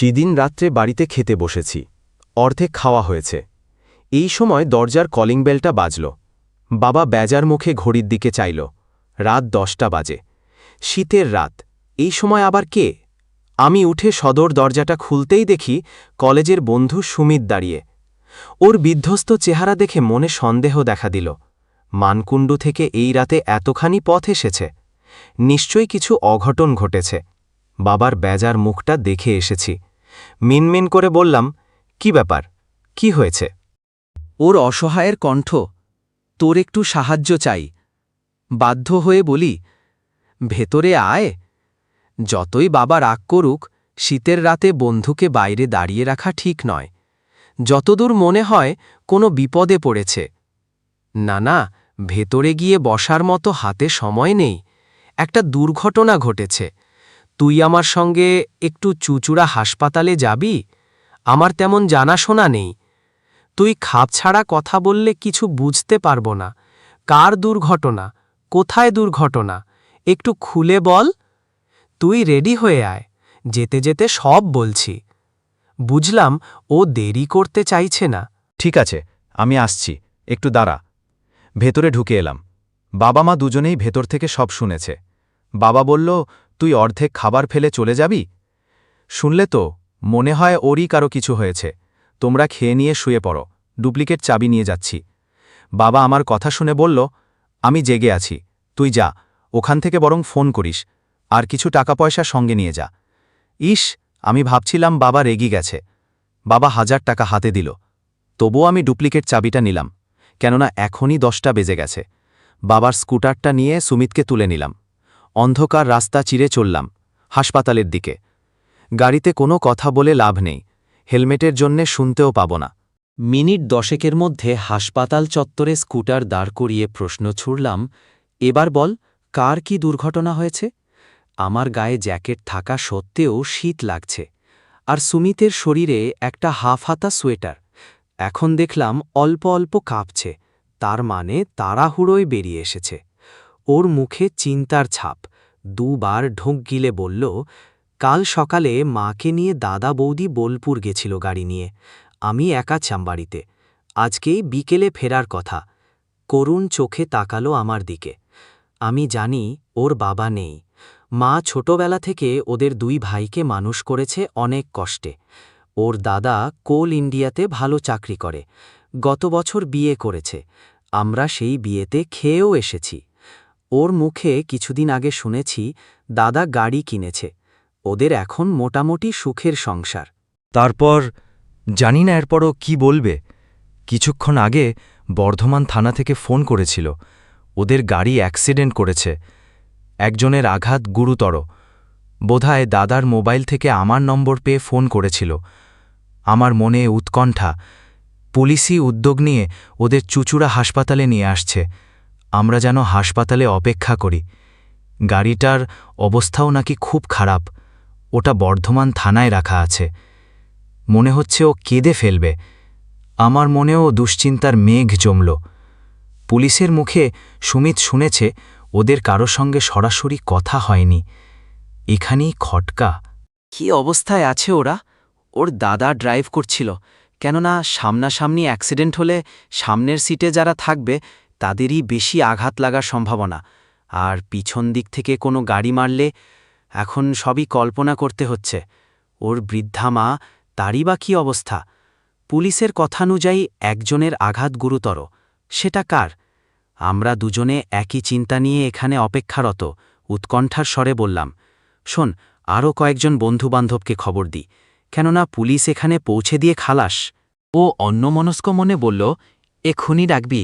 সেদিন রাত্রে বাড়িতে খেতে বসেছি। অর্ধেক খাওয়া হয়েছে। এই সময় দরজার কলিং বেলটা বাজল। বাবা বেজার মুখে ঘড়ির দিকে চাইল। রাত দশটা বাজে। শীতের রাত। এই সময় আবার কে? আমি উঠে সদর দরজাটা খুলতেই দেখি কলেজের বন্ধু সুমিত দাঁড়িয়ে। ওর বিধ্বস্ত চেহারা দেখে মনে সন্দেহ দেখা দিল। মানকুণ্ডু থেকে এই রাতে এতখানি পথ এসেছে। নিশ্চয়ই কিছু অঘটন ঘটেছে। বাবার বেজার মুখটা দেখে এসেছি। মিনমিন করে বললাম, কি ব্যাপার? কি হয়েছে? ওর অসহায়ের কণ্ঠ, তোর একটু সাহায্য চাই। বাধ্য হয়ে বলি, ভেতরে আয়। যতই বাবা রাগ করুক, শীতের রাতে বন্ধুকে বাইরে দাঁড়িয়ে রাখা ঠিক নয়। যতদূর মনে হয়, কোনো বিপদে পড়েছে। না না, ভেতরে গিয়ে বসার মতো হাতে সময় নেই। একটা দুর্ঘটনা ঘটেছে। তুই আমার সঙ্গে একটু চুচুড়া হাসপাতালে যাবি? আমার তেমন জানাশোনা নেই। তুই খাপ ছাড়া কথা বললে কিছু বুঝতে পারব না। কার দুর্ঘটনা? কোথায় দুর্ঘটনা? একটু খুলে বল। তুই রেডি হয়ে আয়। যেতে যেতে সব বলছি। বুঝলাম ও দেরি করতে চাইছে না। ঠিক আছে, আমি আসছি। একটু দাঁড়া। ভেতরে ঢুকে এলাম। বাবা মা দুজনেই ভেতর থেকে সব শুনেছে। বাবা বলল তুই অর্ধেক খাবার ফেলে চলে যাবি? শুনলে তো, মনে হয় ওরই কারও কিছু হয়েছে। তোমরা খেয়ে নিয়ে শুয়ে পড়ো। ডুপ্লিকেট চাবি নিয়ে যাচ্ছি। বাবা আমার কথা শুনে বলল, আমি জেগে আছি। তুই যা, ওখান থেকে বরং ফোন করিস। আর কিছু টাকা পয়সা সঙ্গে নিয়ে যা। ইস, আমি ভাবছিলাম বাবা রেগি গেছে। বাবা হাজার টাকা হাতে দিল। তবুও আমি ডুপ্লিকেট চাবিটা নিলাম। কেননা এখনই দশটা বেজে গেছে। বাবার স্কুটারটা নিয়ে সুমিতকে তুলে নিলাম। অন্ধকার রাস্তা চিরে চললাম, হাসপাতালের দিকে। গাড়িতে কোনো কথা বলে লাভ নেই, হেলমেটের জন্যে শুনতেও পাব না। মিনিট দশেকের মধ্যে হাসপাতাল চত্বরে স্কুটার দাঁড় করিয়ে প্রশ্ন ছুড়লাম, এবার বল, কার কি দুর্ঘটনা হয়েছে? আমার গায়ে জ্যাকেট থাকা সত্ত্বেও শীত লাগছে, আর সুমিতের শরীরে একটা হাফ হাতা সোয়েটার। এখন দেখলাম অল্প অল্প কাঁপছে, তার মানে তাড়াহুড়োয় বেরিয়ে এসেছে। ওর মুখে চিন্তার ছাপ। দুবার ঢোক গিলে বলল, কাল সকালে মাকে নিয়ে দাদা বৌদি বোলপুর গেছিল গাড়ি নিয়ে। আমি একা চাম্বাড়িতে। আজকেই বিকেলে ফেরার কথা। করুণ চোখে তাকালো আমার দিকে। আমি জানি ওর বাবা নেই। মা ছোটবেলা থেকে ওদের দুই ভাইকে মানুষ করেছে অনেক কষ্টে। ওর দাদা কোল ইন্ডিয়াতে ভালো চাকরি করে। গত বছর বিয়ে করেছে। আমরা সেই বিয়েতে খেয়েও এসেছি। ওর মুখে কিছুদিন আগে শুনেছি, দাদা গাড়ি কিনেছে। ওদের এখন মোটামুটি সুখের সংসার। তারপর, জানি না এরপরও কি বলবে। কিছুক্ষণ আগে বর্ধমান থানা থেকে ফোন করেছিল। ওদের গাড়ি অ্যাক্সিডেন্ট করেছে। একজনের আঘাত গুরুতর। বোধহয় দাদার মোবাইল থেকে আমার নম্বর পেয়ে ফোন করেছিল। আমার মনে উৎকণ্ঠা। পুলিশি উদ্যোগ নিয়ে ওদের চুচুড়া হাসপাতালে নিয়ে আসছে। আমরা যেন হাসপাতালে অপেক্ষা করি। গাড়িটার অবস্থাও নাকি খুব খারাপ। ওটা বর্ধমান থানায় রাখা আছে। মনে হচ্ছে ও কেঁদে ফেলবে। আমার মনেও দুশ্চিন্তার মেঘ জমল। পুলিশের মুখে সুমিত শুনেছে ওদের কারও সঙ্গে সরাসরি কথা হয়নি। এখানেই খটকা। কি অবস্থায় আছে ওরা? ওর দাদা ড্রাইভ করছিল। কেননা সামনাসামনি অ্যাক্সিডেন্ট হলে সামনের সিটে যারা থাকবে তাদেরই বেশি আঘাত লাগার সম্ভাবনা, আর পিছন দিক থেকে কোনো গাড়ি মারলে এখন সবই কল্পনা করতে হচ্ছে। ওর বৃদ্ধা মা, তারই বা কী অবস্থা? পুলিশের কথানুযায়ী একজনের আঘাত গুরুতর। সেটা কার? আমরা দুজনে একই চিন্তা নিয়ে এখানে অপেক্ষারত, উৎকণ্ঠার স্বরে বললাম, শোন আরও কয়েকজন বন্ধুবান্ধবকে খবর দিই কেননা পুলিশ এখানে পৌঁছে দিয়ে খালাস। ও অন্যমনস্ক মনে বলল, এক্ষুনি ডাকবি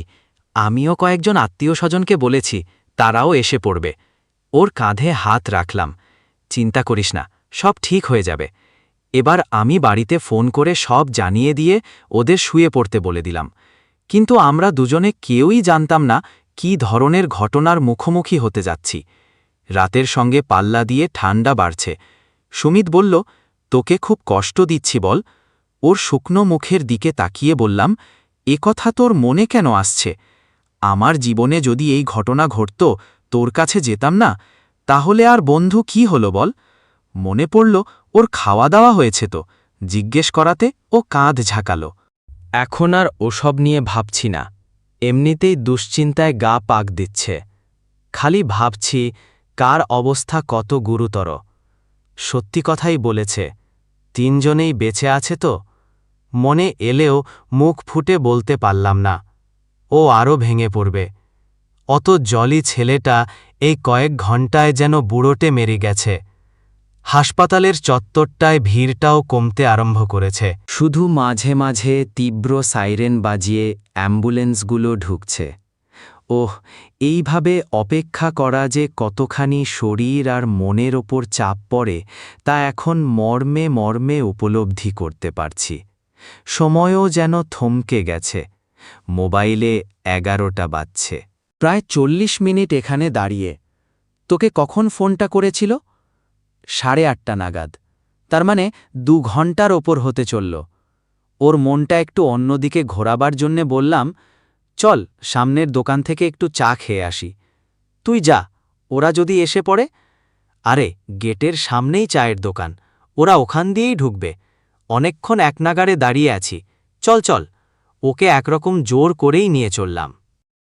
আমিও কয়েকজন আত্মীয় স্বজনকে বলেছি, তারাও এসে পড়বে। ওর কাঁধে হাত রাখলাম। চিন্তা করিস না, সব ঠিক হয়ে যাবে। এবার আমি বাড়িতে ফোন করে সব জানিয়ে দিয়ে ওদের শুয়ে পড়তে বলে দিলাম। কিন্তু আমরা দুজনে কেউই জানতাম না কি ধরনের ঘটনার মুখোমুখি হতে যাচ্ছি। রাতের সঙ্গে পাল্লা দিয়ে ঠান্ডা বাড়ছে। সুমিত বলল, তোকে খুব কষ্ট দিচ্ছি বল। ওর শুকনো মুখের দিকে তাকিয়ে বললাম, এ কথা তোর মনে কেন আসছে? আমার জীবনে যদি এই ঘটনা ঘটত, তোর কাছে যেতাম না, তাহলে আর বন্ধু কি হলো বল? মনে পড়ল, ওর খাওয়া দাওয়া হয়েছে তো, জিজ্ঞেস করাতে ও কাঁধ ঝাঁকালো। এখন আর ওসব নিয়ে ভাবছি না, এমনিতেই দুশ্চিন্তায় গা পাক দিচ্ছে। খালি ভাবছি, কার অবস্থা কত গুরুতর। সত্যি কথাই বলেছে, তিনজনেই বেঁচে আছে তো, মনে এলেও মুখ ফুটে বলতে পারলাম না। ও আরও ভেঙে পড়বে। অত জলি ছেলেটা এই কয়েক ঘণ্টায় যেন বুড়োটে মেরে গেছে। হাসপাতালের চত্বরটায় ভিড়টাও কমতে আরম্ভ করেছে। শুধু মাঝে মাঝে তীব্র সাইরেন বাজিয়ে অ্যাম্বুলেন্সগুলো ঢুকছে। ওহ, এইভাবে অপেক্ষা করা যে কতখানি শরীর আর মনের ওপর চাপ পড়ে, তা এখন মর্মে মর্মে উপলব্ধি করতে পারছি। সময়ও যেন থমকে গেছে। মোবাইলে এগারোটা বাজছে। প্রায় চল্লিশ মিনিট এখানে দাঁড়িয়ে। তোকে কখন ফোনটা করেছিল? সাড়ে আটটা নাগাদ। তার মানে দু ঘণ্টার ওপর হতে চলল। ওর মনটা একটু অন্যদিকে ঘোরাবার জন্যে বললাম, চল, সামনের দোকান থেকে একটু চা খেয়ে আসি। তুই যা, ওরা যদি এসে পড়ে? আরে, গেটের সামনেই চায়ের দোকান। ওরা ওখান দিয়েই ঢুকবে। অনেকক্ষণ এক নাগারে দাঁড়িয়ে আছি। চল চল। ওকে একরকম জোর করেই নিয়ে চললাম।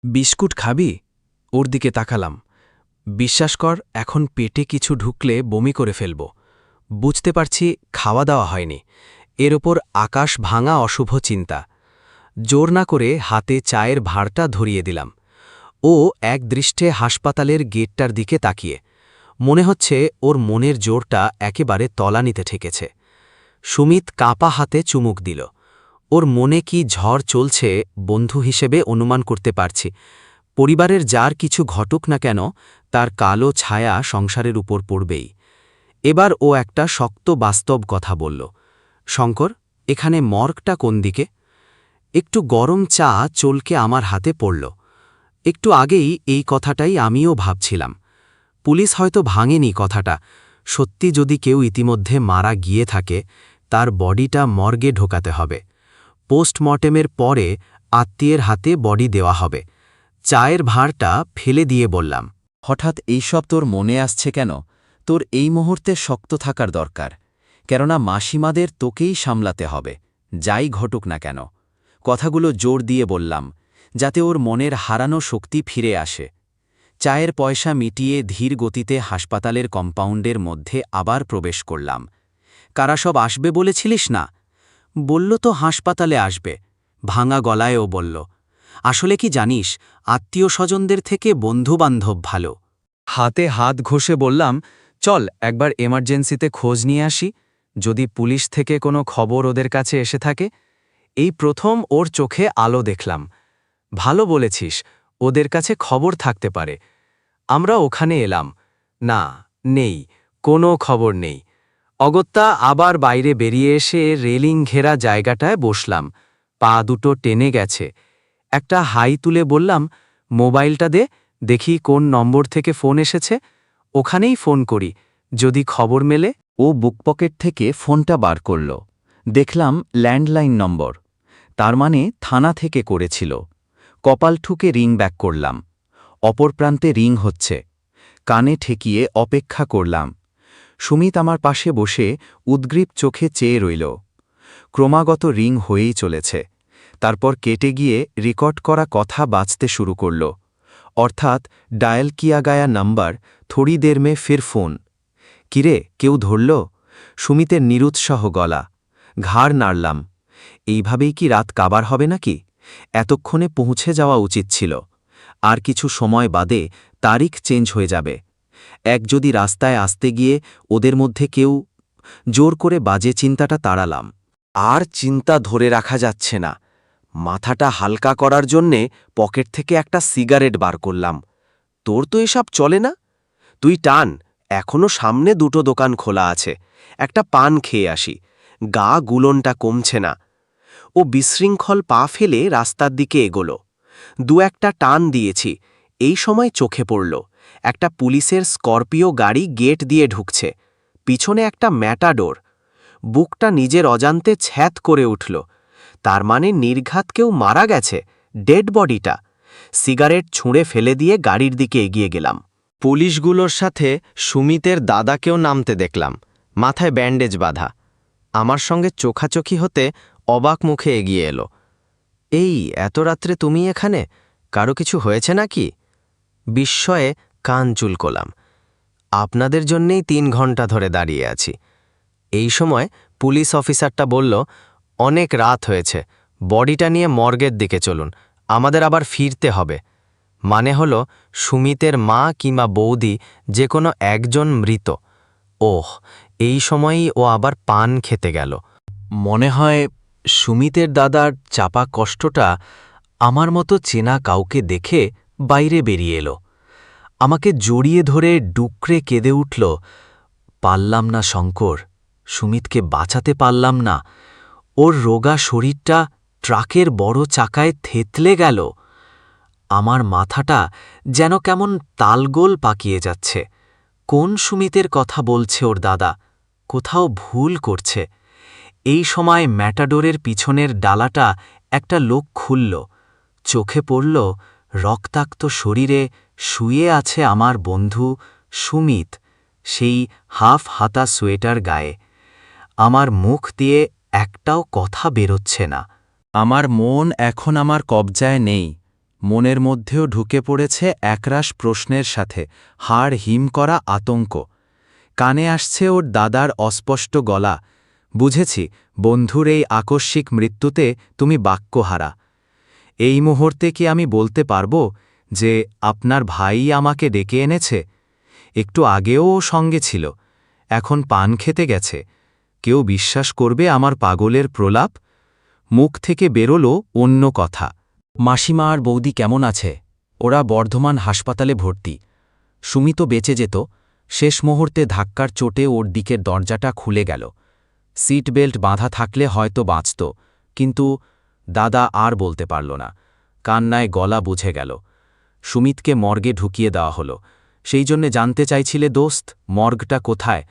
বিস্কুট খাবি? ওর দিকে তাকালাম। বিশ্বাস কর, এখন পেটে কিছু ঢুকলে বমি করে ফেলব। বুঝতে পারছি খাওয়া দাওয়া হয়নি। এর ওপর আকাশ ভাঙা অশুভ চিন্তা। জোর না করে হাতে চায়ের ভাঁড়টা ধরিয়ে দিলাম। ও এক দৃষ্টে হাসপাতালের গেটটার দিকে তাকিয়ে। মনে হচ্ছে ওর মনের জোরটা একেবারে তলানিতে ঠেকেছে। সুমিত কাঁপা হাতে চুমুক দিল। ওর মনে কি ঝড় চলছে বন্ধু হিসেবে অনুমান করতে পারছি। পরিবারের যার কিছু ঘটুক না কেন, তার কালো ছায়া সংসারের উপর পড়বেই। এবার ও একটা শক্ত বাস্তব কথা বলল, শঙ্কর, এখানে মর্গটা কোন দিকে? একটু গরম চা চলকে আমার হাতে পড়ল। একটু আগেই এই কথাটাই আমিও ভাবছিলাম। পুলিশ হয়তো ভাঙেনি কথাটা। সত্যি যদি কেউ ইতিমধ্যে মারা গিয়ে থাকে, তার বডিটা মর্গে ঢোকাতে হবে। পোস্টমর্টেমের পরে আত্মীয়ের হাতে বডি দেওয়া হবে। চায়ের ভাঁড়টা ফেলে দিয়ে বললাম, হঠাৎ এইসব তোর মনে আসছে কেন? তোর এই মুহূর্তে শক্ত থাকার দরকার। কেননা মাসিমাদের তোকেই সামলাতে হবে, যাই ঘটুক না কেন। কথাগুলো জোর দিয়ে বললাম, যাতে ওর মনের হারানো শক্তি ফিরে আসে। চায়ের পয়সা মিটিয়ে ধীর গতিতে হাসপাতালের কম্পাউন্ডের মধ্যে আবার প্রবেশ করলাম। কারা সব আসবে বলেছিলিস না? বলল, তো হাসপাতালে আসবে। ভাঙা গলায়ও বলল, আসলে কি জানিস আত্মীয় স্বজনদের থেকে বন্ধুবান্ধব ভালো। হাতে হাত ঘষে বললাম, চল, একবার এমার্জেন্সিতে খোঁজ নিয়ে আসি। যদি পুলিশ থেকে কোনো খবর ওদের কাছে এসে থাকে, এই প্রথম ওর চোখে আলো দেখলাম। ভালো বলেছিস, ওদের কাছে খবর থাকতে পারে। আমরা ওখানে এলাম। না, নেই, কোনো খবর নেই। অগত্যা আবার বাইরে বেরিয়ে এসে রেলিং ঘেরা জায়গাটায় বসলাম। পা দুটো টেনে গেছে। একটা হাই তুলে বললাম, মোবাইলটা দে, দেখি কোন নম্বর থেকে ফোন এসেছে। ওখানেই ফোন করি, যদি খবর মেলে। ও বুক পকেট থেকে ফোনটা বার করল। দেখলাম ল্যান্ডলাইন নম্বর। তার মানে থানা থেকে করেছিল। কপাল ঠুকে রিং ব্যাক করলাম। অপর প্রান্তে রিং হচ্ছে। কানে ঠেকিয়ে অপেক্ষা করলাম। সুমিত আমার পাশে বসে উদ্গ্রীব চোখে চেয়ে রইল। ক্রমাগত রিং হয়েই চলেছে। তারপর কেটে গিয়ে রেকর্ড করা কথা বাঁচতে শুরু করল। অর্থাৎ ডায়াল কিয়া গায়া নাম্বার, থোড়ি দের মে ফির ফোন। কিরে, কেউ ধরল? সুমিতের নিরুৎসাহ গলা। ঘাড় নাড়লাম। এইভাবেই কি রাত কাবার হবে নাকি? এতক্ষণে পৌঁছে যাওয়া উচিত ছিল। আর কিছু সময় বাদে তারিখ চেঞ্জ হয়ে যাবে। এক যদি রাস্তায় আসতে গিয়ে ওদের মধ্যে কেউ জোর করে বাজে চিন্তাটা তাড়ালাম। আর চিন্তা ধরে রাখা যাচ্ছে না। মাথাটা হালকা করার জন্যে পকেট থেকে একটা সিগারেট বার করলাম। তোর তো এসব চলে না? তুই টান, এখনও সামনে দুটো দোকান খোলা আছে। একটা পান খেয়ে আসি। গা গুলনটা কমছে না। ও বিশৃঙ্খল পা ফেলে রাস্তার দিকে এগোলো। দু একটা টান দিয়েছি। এই সময় চোখে পড়ল। একটা পুলিশের স্করপিও গাড়ি গেট দিয়ে ঢুকছে। পিছনে একটা ম্যাটাডোর। বুকটা নিজের অজান্তে ছ্যাত করে উঠল। তার মানে নির্ঘাত কেউ মারা গেছে, ডেড বডিটা। সিগারেট ছুঁড়ে ফেলে দিয়ে গাড়ির দিকে এগিয়ে গেলাম। পুলিশগুলোর সাথে সুমিতের দাদাকেও নামতে দেখলাম। মাথায় ব্যান্ডেজ বাঁধা। আমার সঙ্গে চোখাচোখি হতে অবাক মুখে এগিয়ে এলো। এই, এত রাত্রে তুমি এখানে? কারও কিছু হয়েছে নাকি? বিস্ময়ে কান চুলকোলাম আপনাদের জন্যেই তিন ঘণ্টা ধরে দাঁড়িয়ে আছি। এই সময় পুলিশ অফিসারটা বলল, অনেক রাত হয়েছে, বডিটা নিয়ে মর্গের দিকে চলুন, আমাদের আবার ফিরতে হবে। মানে হল, সুমিতের মা কিংবা বৌদি যে কোনো একজন মৃত। ওহ, এই সময়ই ও আবার পান খেতে গেল। মনে হয় সুমিতের দাদার চাপা কষ্টটা আমার মতো চেনা কাউকে দেখে বাইরে বেরিয়ে এলো। আমাকে জড়িয়ে ধরে ডুকরে কেঁদে উঠল, পারলাম না শঙ্কর, সুমিতকে বাঁচাতে পারলাম না। ওর রোগা শরীরটা ট্রাকের বড় চাকায় থেতলে গেল। আমার মাথাটা যেন কেমন তালগোল পাকিয়ে যাচ্ছে। কোন সুমিতের কথা বলছে ওর দাদা? কোথাও ভুল করছে। এই সময় ম্যাটাডোরের পিছনের ডালাটা একটা লোক খুলল। চোখে পড়ল রক্তাক্ত শরীরে শুয়ে আছে আমার বন্ধু সুমিত, সেই হাফ হাতা সোয়েটার গায়ে। আমার মুখ দিয়ে একটাও কথা বেরোচ্ছে না। আমার মন এখন আমার কবজায় নেই। মনের মধ্যেও ঢুকে পড়েছে একরাশ প্রশ্নের সাথে, হাড় হিম করা আতঙ্ক। কানে আসছে ওর দাদার অস্পষ্ট গলা, বুঝেছি, বন্ধুর এই আকস্মিক মৃত্যুতে তুমি বাক্যহারা। এই মুহূর্তে কি আমি বলতে পারব? যে আপনার ভাই আমাকে ডেকে এনেছে। একটু আগেও ও সঙ্গে ছিল। এখন পান খেতে গেছে। কেউ বিশ্বাস করবে আমার পাগলের প্রলাপ? মুখ থেকে বেরোলো অন্য কথা। মাসিমা আর বৌদি কেমন আছে? ওরা বর্ধমান হাসপাতালে ভর্তি। সুমিত বেঁচে যেত। শেষ মুহূর্তে ধাক্কার চোটে ওর দিকের দরজাটা খুলে গেল। সিট বেল্ট বাঁধা থাকলে হয়তো বাঁচত। কিন্তু দাদা আর বলতে পারল না। কান্নায় গলা বুঝে গেল। সুমিতকে মর্গে ঢুকিয়ে দেওয়া হলো। সেই জন্যে জানতে চাইছিলে, দোস্ত, মর্গটা কোথায়?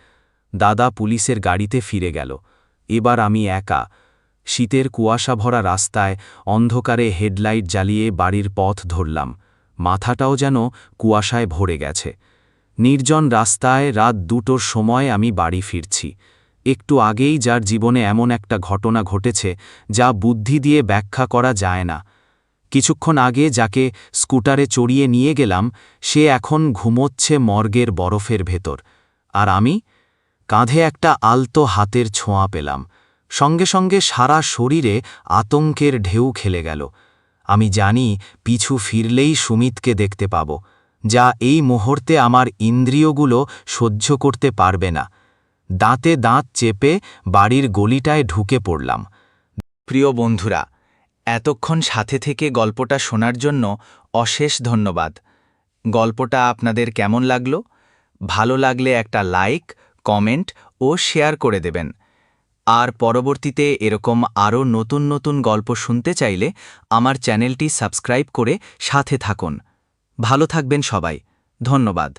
দাদা পুলিশের গাড়িতে ফিরে গেল। এবার আমি একা। শীতের কুয়াশা ভরা রাস্তায় অন্ধকারে হেডলাইট জ্বালিয়ে বাড়ির পথ ধরলাম। মাথাটাও যেন কুয়াশায় ভরে গেছে। নির্জন রাস্তায় রাত দুটোর সময় আমি বাড়ি ফিরছি। একটু আগেই যার জীবনে এমন একটা ঘটনা ঘটেছে যা বুদ্ধি দিয়ে ব্যাখ্যা করা যায় না। কিছুক্ষণ আগে যাকে স্কুটারে চড়িয়ে নিয়ে গেলাম, সে এখন ঘুমোচ্ছে মর্গের বরফের ভেতর। আর আমি? কাঁধে একটা আলতো হাতের ছোঁয়া পেলাম। সঙ্গে সঙ্গে সারা শরীরে আতঙ্কের ঢেউ খেলে গেল। আমি জানি পিছু ফিরলেই সুমিতকে দেখতে পাব, যা এই মুহূর্তে আমার ইন্দ্রিয়গুলো সহ্য করতে পারবে না। দাঁতে দাঁত চেপে বাড়ির গলিটায় ঢুকে পড়লাম। প্রিয় বন্ধুরা এতক্ষণ সাথে থেকে গল্পটা শোনার জন্য অশেষ ধন্যবাদ। গল্পটা আপনাদের কেমন লাগল? ভালো লাগলে একটা লাইক, কমেন্ট ও শেয়ার করে দেবেন। আর পরবর্তীতে এরকম আরও নতুন নতুন গল্প শুনতে চাইলে আমার চ্যানেলটি সাবস্ক্রাইব করে সাথে থাকুন। ভালো থাকবেন সবাই। ধন্যবাদ।